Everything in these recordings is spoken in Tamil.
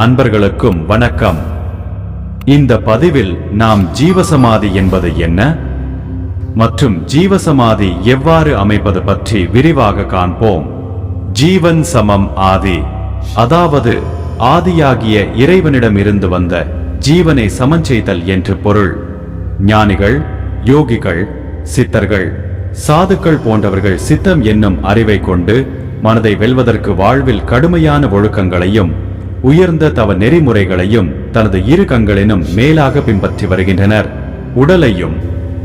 அன்பர்களுக்கும் வணக்கம். இந்த பதிவில் நாம் ஜீவசமாதி என்பது என்ன? மற்றும் ஜீவசமாதி எவ்வாறு அமைப்பது பற்றி விரிவாக காண்போம். ஜீவன் சமம் ஆதி. அதாவது ஆதியாகிய இறைவனிடமிருந்து வந்த ஜீவனை சமஞ்செய்தல் என்று பொருள். ஞானிகள் யோகிகள் சித்தர்கள் சாதுக்கள் போன்றவர்கள் சித்தம் என்னும் அறிவை கொண்டு மனதை வெல்வதற்கு வாழ்வில் கடுமையான ஒழுக்கங்களையும் உயர்ந்த தவ நெறிமுறைகளையும் தனது இரு கண்களினும் மேலாக பின்பற்றி வருகின்றனர். உடலையும்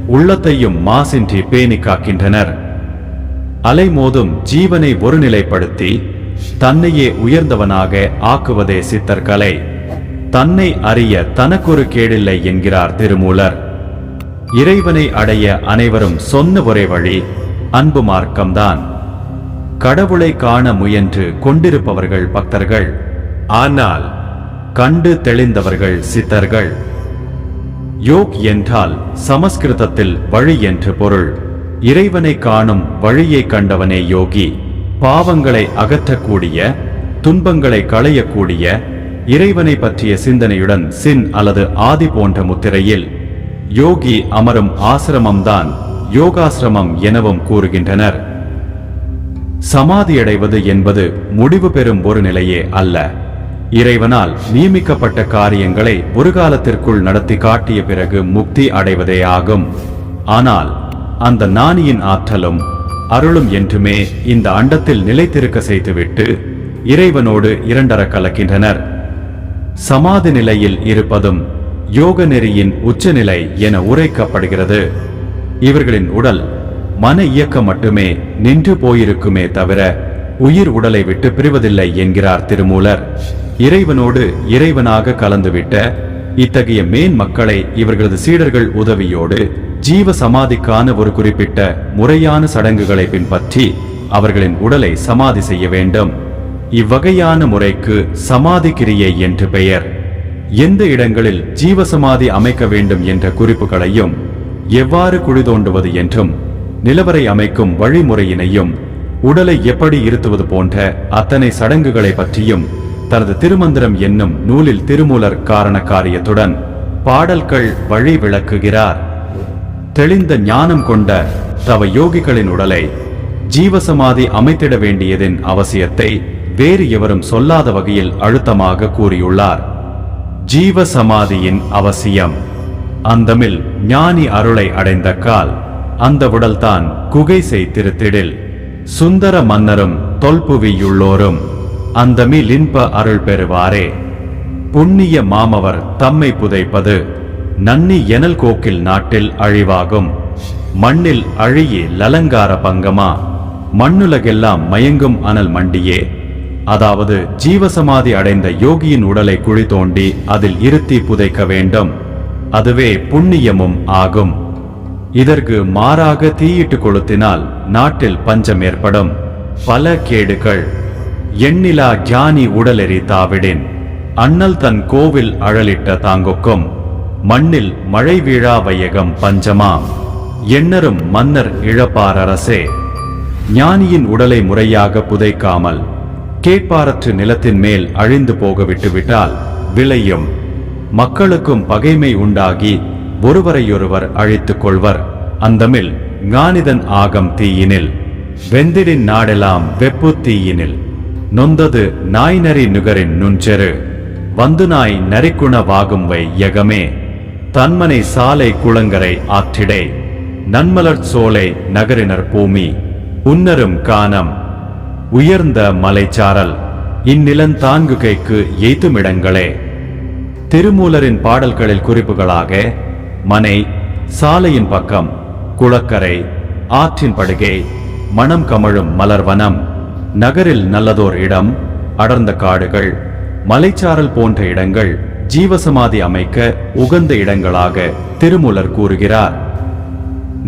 உள்ளத்தையும் மாசின்றி பேணி காக்கின்றனர். அலைமோதும் ஜீவனை ஒருநிலைப்படுத்தி தன்னையே உயர்ந்தவனாக ஆக்குவதே சித்தர்கலை. தன்னை அறிய தனக்கொரு கேடில்லை என்கிறார் திருமூலர். இறைவனை அடைய அனைவரும் சொன்ன ஒரே வழி அன்பு மார்க்கம்தான். கடவுளை காண முயன்று கொண்டிருப்பவர்கள் பக்தர்கள். ஆனால் கண்டு தெளிந்தவர்கள் சித்தர்கள். யோக் என்றால் சமஸ்கிருதத்தில் வழி என்று பொருள். இறைவனை காணும் வழியை கண்டவனே யோகி. பாவங்களை அகற்றக்கூடிய துன்பங்களை களையக்கூடிய இறைவனை பற்றிய சிந்தனையுடன் சின் அல்லது ஆதி போன்ற முத்திரையில் யோகி அமரும் ஆசிரமம்தான் யோகாசிரமம் எனவும் கூறுகின்றனர். சமாதியடைவது என்பது முடிவு பெறும் ஒரு நிலையே அல்ல. இறைவனால் நியமிக்கப்பட்ட காரியங்களை ஒரு காலத்திற்குள் நடத்தி காட்டிய பிறகு முக்தி அடைவதே ஆகும். ஆனால் அந்த நாணியின் ஆற்றலும் அருளும் என்றுமே இந்த அண்டத்தில் நிலைத்திருக்க செய்துவிட்டு இறைவனோடு இரண்டர கலக்கின்றனர். சமாதி நிலையில் இருப்பதும் யோக நெறியின் உச்சநிலை என உரைக்கப்படுகிறது. இவர்களின் உடல் மன இயக்கம் மட்டுமே நின்று போயிருக்குமே தவிர உயிர் உடலை விட்டு பிரிவதில்லை என்கிறார் திருமூலர். இறைவனோடு இறைவனாக கலந்துவிட்ட இத்தகைய மேன் மக்களை இவர்களது சீடர்கள் உதவியோடு ஜீவ சமாதிக்கான ஒரு குறிப்பிட்ட முறையான சடங்குகளை பின்பற்றி அவர்களின் உடலை சமாதி செய்ய வேண்டும். இவ்வகையான முறைக்கு சமாதி கிரியை என்று பெயர். எந்த இடங்களில் ஜீவசமாதி அமைக்க வேண்டும் என்ற குறிப்புகளையும் எவ்வாறு குழி தோண்டுவது என்றும் நிலவரை அமைக்கும் வழிமுறையினையும் உடலை எப்படி இருத்துவது போன்ற அத்தனை சடங்குகளை பற்றியும் தனது திருமந்திரம் என்னும் நூலில் திருமூலர் காரண காரியத்துடன் பாடல்கள் வழி விளக்குகிறார். தெளிந்த ஞானம் கொண்ட தவ யோகிகளின் உடலை ஜீவசமாதி அமைத்திட வேண்டியதின் அவசியத்தை வேறு எவரும் சொல்லாத வகையில் அழுத்தமாக கூறியுள்ளார். ஜீவசமாதியின் அவசியம் அந்தமில் ஞானி அருளை அடைந்த கால் அந்த உடல்தான் குகை செய்திருத்திடில் சுந்தர மன்னரும் தொல்புவியுள்ளோரும் அந்தமில் இன்ப அருள் பெறுவாரே புண்ணிய மாமவர் தம்மை புதைப்பது நன்னி எனல் கோக்கில் நாட்டில் அழிவாகும். மண்ணில் அழியே லலங்கார பங்கமா. மண்ணுலகெல்லாம் மயங்கும் அனல் மண்டியே. அதாவது ஜீவசமாதி அடைந்த யோகியின் உடலை குழி தோண்டி அதில் இருத்தி புதைக்க வேண்டும். அதுவே புண்ணியமும் ஆகும். இதற்கு மாறாக தீயிட்டு கொளுத்தினால் நாட்டில் பஞ்சம் ஏற்படும். பல கேடுகள். எண்ணிலா ஞானி உடலெறி தாவிடேன். அண்ணல் தன் கோவில் அழலிட்ட தாங்கொக்கும். மண்ணில் மழை வீழா வையகம் பஞ்சமாம். எண்ணரும் மன்னர் இழப்பார் அரசே ஞானியின் உடலை முறையாக புதைக்காமல் கேட்பாரற்று நிலத்தின் மேல் அழிந்து போக விட்டுவிட்டால் விளையும். மக்களுக்கும் பகைமை உண்டாகி ஒருவரையொருவர் அழித்துக் கொள்வர். அந்தமில் ஞானிதன் ஆகம் தீயினில். வெந்திடின் நாடெல்லாம் வெப்பு தீயினில். நொந்தது நாய் நரி நுகரின் நுஞ்செரு. வந்து நாய் நரிக்குண வாகும்வை யகமே. தன்மனை சாலை குளங்கரை ஆற்றிடை. நன்மலர் சோலை நகரினர் பூமி. உன்னரும் கானம் உயர்ந்த மலைச்சாரல். இந்நிலந்தான்குகைக்கு எய்த்துமிடங்களே திருமூலரின் பாடல்களில் குறிப்புகளாக மனை சாலையின் பக்கம் குளக்கரை ஆற்றின் படுகை மணம் கமழும் மலர்வனம். நகரில் நல்லதோர் இடம் அடர்ந்த காடுகள் மலைச்சாரல் போன்ற இடங்கள் ஜீவசமாதி அமைக்க உகந்த இடங்களாக திருமூலர் கூறுகிறார்.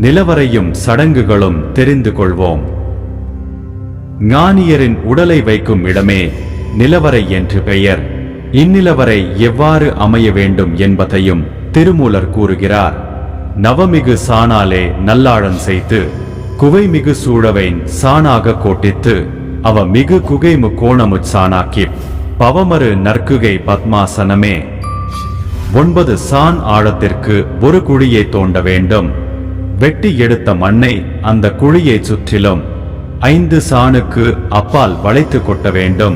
நிலவரையும் சடங்குகளும் தெரிந்து கொள்வோம். ஞானியரின் உடலை வைக்கும் இடமே நிலவரை என்று பெயர். இந்நிலவரை எவ்வாறு அமைய வேண்டும் என்பதையும் திருமூலர் கூறுகிறார். நவமிகு சாணாலே நல்லாழம் செய்து குவைமிகு சூழவைன் சாணாக கோட்டித்து அவ மிகு குகைமு கோணமுச் சாணாக்கி பவமரு நற்குகை பத்மாசனமே. ஒன்பது சான் ஆழத்திற்கு ஒரு குழியை தோண்ட வேண்டும். வெட்டி எடுத்த மண்ணை அந்த குழியைச் சுற்றிலும் ஐந்து சாணுக்கு அப்பால் வளைத்து கொட்ட வேண்டும்.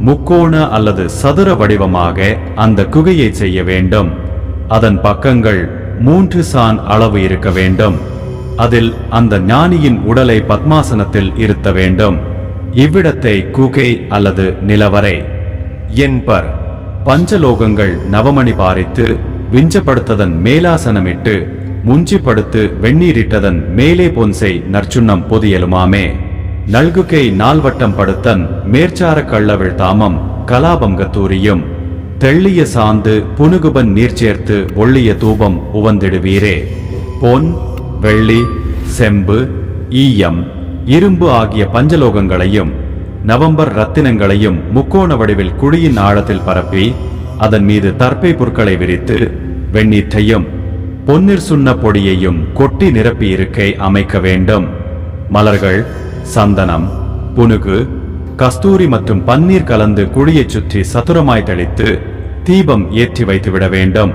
முக்கோண அல்லது சதுர வடிவமாக அந்த குகையை செய்ய வேண்டும். அதன் பக்கங்கள் மூன்று சான் அளவு இருக்க வேண்டும். அதில் அந்த ஞானியின் உடலை பத்மாசனத்தில் இருத்த வேண்டும். இவ்விடத்தை குகை அல்லது நிலவரை. என்பர் பஞ்சலோகங்கள் நவமணி பாரித்து விஞ்சப்படுத்ததன் மேலாசனமிட்டு முஞ்சிப்படுத்து வெந்நீரிட்டதன் மேலே பொன்சை நற்சுண்ணம் பொதியலுமாமே. நல்குகை நால்வட்டம் படுத்தன் மேற்சார கள்ளவிழ் தாமம் கலாபங்கத்தூரியும். தெள்ளிய சாந்து புனுகுபன் நீர் சேர்த்து ஒள்ளிய தூபம் உவந்திடுவீரே. பொன் வெள்ளி செம்பு ஈயம் இரும்பு ஆகிய பஞ்சலோகங்களையும் நவம்பர் ரத்தினங்களையும் முக்கோண வடிவில் குழியின் ஆழத்தில் பரப்பி அதன் மீது தற்பை புற்களை விரித்து வெண்ணீற்றையும் பொன்னிர் சுண்ண பொடியையும் கொட்டி நிரப்பி இருக்கை அமைக்க வேண்டும். மலர்கள் சந்தனம் புனுகு கஸ்தூரி மற்றும் பன்னீர் கலந்து குழியைச் சுற்றி சதுரமாய் தெளித்து தீபம் ஏற்றி வைத்துவிட வேண்டும்.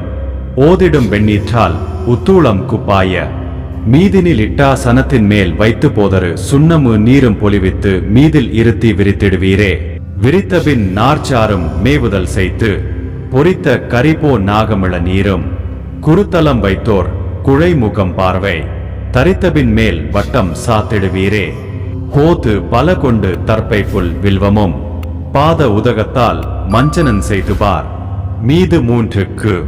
ஓதிடும் வெண்ணீற்றால் உத்தூளம் குப்பாய மீதினில் இட்டா சனத்தின் மேல் வைத்து போதரு சுண்ணமு நீரும் பொலிவித்து மீதில் இருத்தி விரித்திடுவீரே. விரித்தபின் நார்ச்சாரும் மேவுதல் செய்து பொரித்த கரிபோ நாகமிள நீரும். குருத்தலம் வைத்தோர் குழைமுகம் பார்வை. தரித்தபின் மேல் வட்டம் சாத்திடுவீரே. கோத்து பல கொண்டு தற்பை புல் வில்வமும். பாத உதகத்தால் மஞ்சனன் செய்து பார். மீது மூன்றுக்கு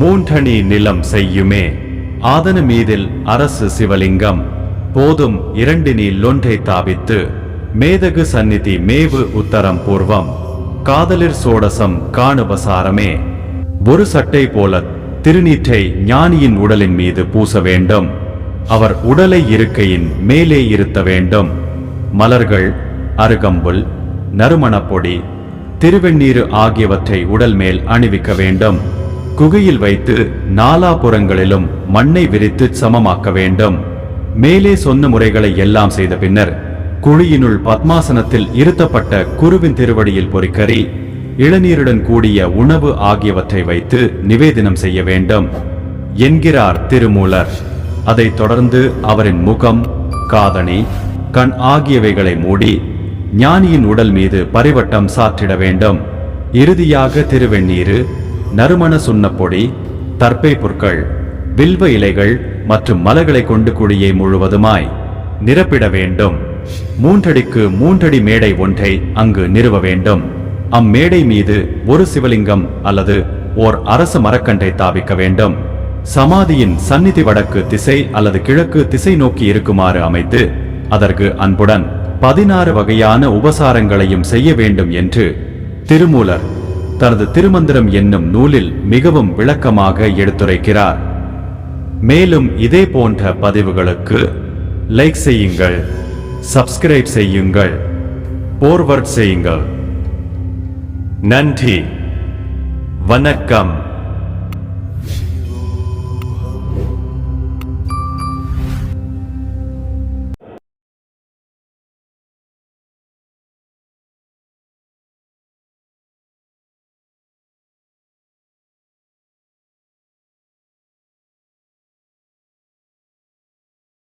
மூன்றணி நிலம் செய்யுமே. ஆதன மீதில் அரசு சிவலிங்கம். போதும் இரண்டினில் ஒன்றை தாவித்து மேதகு சந்நிதி மேவு உத்தரம் பூர்வம். காதலிர் சோடசம் காணுபசாரமே. ஒரு சட்டை போல திருநீற்றை ஞானியின் உடலின் மீது பூச வேண்டும். அவர் உடலை இருக்கையின் மேலே இருத்த வேண்டும். மலர்கள் அருகம்புல் நறுமணப்பொடி திருவெண்ணீர் ஆகியவற்றை உடல் மேல் அணிவிக்க வேண்டும். குகையில் வைத்து நாலாபுறங்களிலும் மண்ணை விரித்து சமமாக்க வேண்டும். மேலே சொன்ன முறைகளை எல்லாம் செய்த பின்னர் குழியினுள் பத்மாசனத்தில் இருத்தப்பட்ட குருவின் திருவடியில் பொறிக்கறி இளநீருடன் கூடிய உணவு ஆகியவற்றை வைத்து நிவேதனம் செய்ய வேண்டும் என்கிறார் திருமூலர். அதைத் தொடர்ந்து அவரின் முகம் காதணி கண் ஆகியவைகளை மூடி ஞானியின் உடல் மீது பரிவட்டம் சாற்றிட வேண்டும். இறுதியாக திருவெண்ணீரு நறுமண சுண்ணப்பொடி தற்பை புற்கள் வில்வ இலைகள் மற்றும் மலர்களை கொண்டு குழியை முழுவதுமாய் நிரப்பிட வேண்டும். மூன்றடிக்கு மூன்றடி மேடை ஒன்றை அங்கு நிறுவ வேண்டும். அம்மேடை மீது ஒரு சிவலிங்கம் அல்லது ஓர் அரச மரக்கன்றை தாவிக்க வேண்டும். சமாதியின் சந்நிதி வடக்கு திசை அல்லது கிழக்கு திசை நோக்கி இருக்குமாறு அமைத்து அதற்கு அன்புடன் பதினாறு வகையான உபசாரங்களையும் செய்ய வேண்டும் என்று திருமூலர் தனது திருமந்திரம் என்னும் நூலில் மிகவும் விளக்கமாக எடுத்துரைக்கிறார். மேலும் இதே போன்ற பதிவுகளுக்கு லைக் செய்யுங்கள் சப்ஸ்கிரைப் செய்யுங்கள் போர்வர்ட் செய்யுங்கள். நன்றி வணக்கம்.